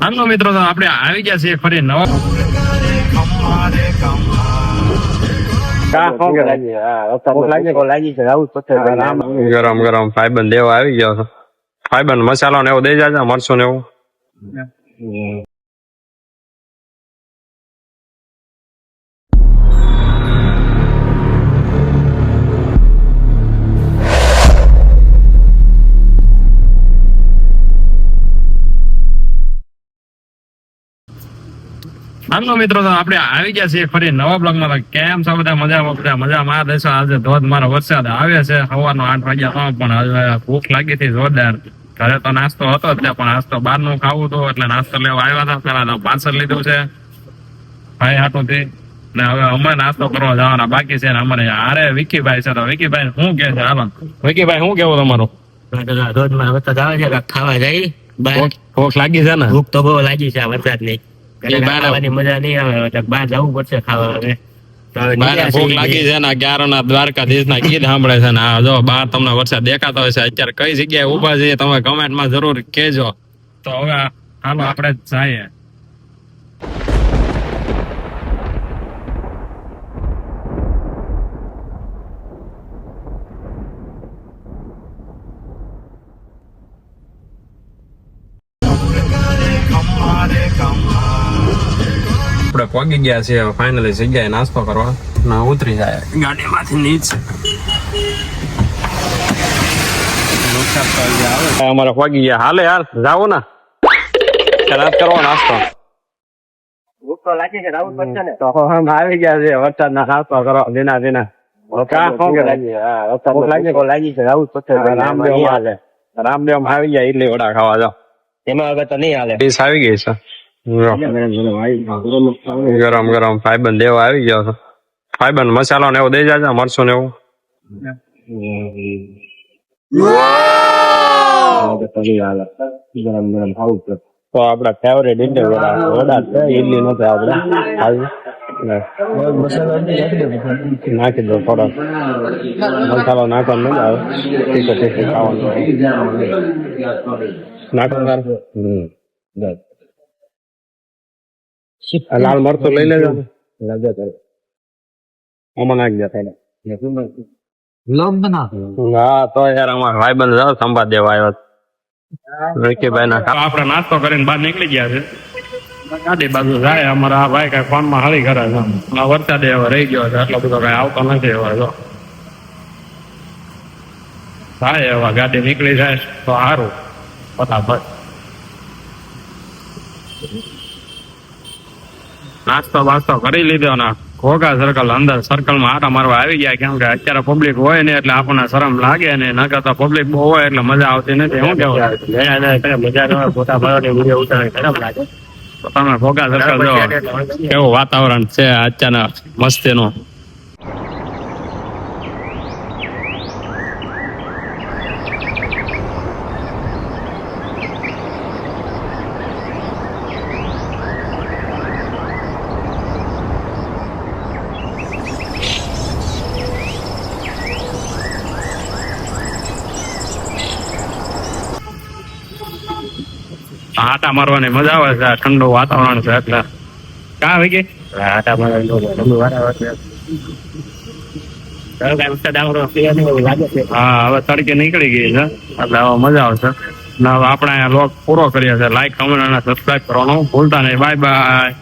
હાલો મિત્રો તો આપણે આવી ગયા છીએ ફરી નવા ગરમ ગરમ ફાઈબર દેવા આવી ગયો ફાઈબન મસાલો ને એવું દઈ જાજો મરચું ને એવું. હાલો મિત્રો તો આપણે આવી ગયા છીએ ફરી નવા બ્લોગમાં. તો કેમ છો બધા? મજામાં? બધા મજામાં? દેશો આજે ધોધમારો વરસાદ આવે છે. સવારનો આઠ વાગ્યા પણ ભૂખ લાગી હતી જોરદાર. ઘરે તો નાસ્તો હતો જ પણ નાસ્તો બહારનું ખાવું હતું એટલે નાસ્તો લેવા આવ્યા હતા. પેલા તો પાર્સલ લીધું છે ભાઈ હાટું થી ને હવે અમે નાસ્તો કરવા જવાના બાકી છે ને અમારે હારે વિકીભાઈ છે. તો વિકીભાઈ શું કે છે? હાલો. વિકીભાઈ શું કેવું તમારું? રોજમાં વરસાદ આવે છે ખાવા જાય ભૂખ- લાગી છે ને? ભૂખ તો બહુ લાગી છે ઘરે બહાર- ખાવાની મજા નહીં આવે એટલે બહાર જવું પડશે ખાવા હવે. ભૂખ લાગી છે ને ગ્યારો ના દ્વારકાધીશ ના ગીત સાંભળે છે ને આ જો બાર તમને વરસાદ દેખાતો છે અત્યારે કઈ જગ્યાએ ઊભા છે તમે કમેન્ટમાં જરૂર કેજો તો હવે હાલો આપણે જઈએ. આપણે પહોંચી ગયા છીએ ફાઇનલી જગ્યાએ નાસ્તો કરવા. ના ઉતરી જાય. ગાડીમાંથી નીચે. અમારે પહોંચી ગયા. હાલે યાર જાવું ને. રાત કરવો નાસ્તો. છે આવી ગયા છે વરસાદ ના નાસ્તો ધીના ધીના છે. છે રામદેવ હાલે. આવી ગયા ઇડલી વડા ખાવા જાઓ. એમાં હવે તો નહીં હાલે. ડીશ આવી ગઈ છે. જો. ગરમ ગરમ ફાઈબર દેવા આવી ગયો છે ફાઈબર મસાલો ને એવું દઈ જાજો મરચું ને એવું ગરમ ગરમ ખાવું પડે તો આપડા ફેવરેટ ઇડલી વડા વડા છે ઇડલી નથી આપડે આવી ને નાખી દો થોડો મસાલો નાખવાનો મજા આવે તીખો તીખો ખાવાનું નાખો તાર હમ બસ. આ લાલ મરતો લઈ લેજો. ને. આમાં નાખી દે. થોડો હા તો યાર અમાર ભાઈબંધ જાવ સંભાળ દેવા આવ્યો ના આપણે નાસ્તો કરીને બહાર નીકળી ગયા છે. ગાડી બાજુ જાય અમારા આ ભાઈ કઈ ફોનમાં હળી કરે છે આ વરસાદે હવે રહી ગયો છે એટલો બધો કઈ આવતો નથી હવે જો. થાય હવે ગાડી નીકળી જાય તો સારું. ફટાફટ. નાસ્તો બાસ્તો કરી લીધો ને ઘોઘા સર્કલ અંદર સર્કલમાં આટા મારવા આવી ગયા કેમ કે અત્યારે પબ્લિક હોય ને એટલે આપણને શરમ લાગે ને ન કરતા પબ્લિક બહુ હોય એટલે મજા આવતી નથી. શું કેવું? મજા ના ના ઉતારવાની ખરાબ લાગે. તમે ઘોઘા સર્કલ જો કેવું વાતાવરણ છે અત્યારના મસ્તીનું? આટા મારવાની મજા આવે છે ઠંડુ વાતાવરણ છે એટલે. કા આવી ગઈ? આટા મારવાની એવું લાગે છે. હા હવે તડકે નીકળી ગઈ છે એટલે હવે મજા આવશે. આપણે લોક પૂરો કરીએ છીએ. લાઈક કમેન્ટ અને સબસ્ક્રાઇબ કરવાનું ભૂલતા નહીં. Bye bye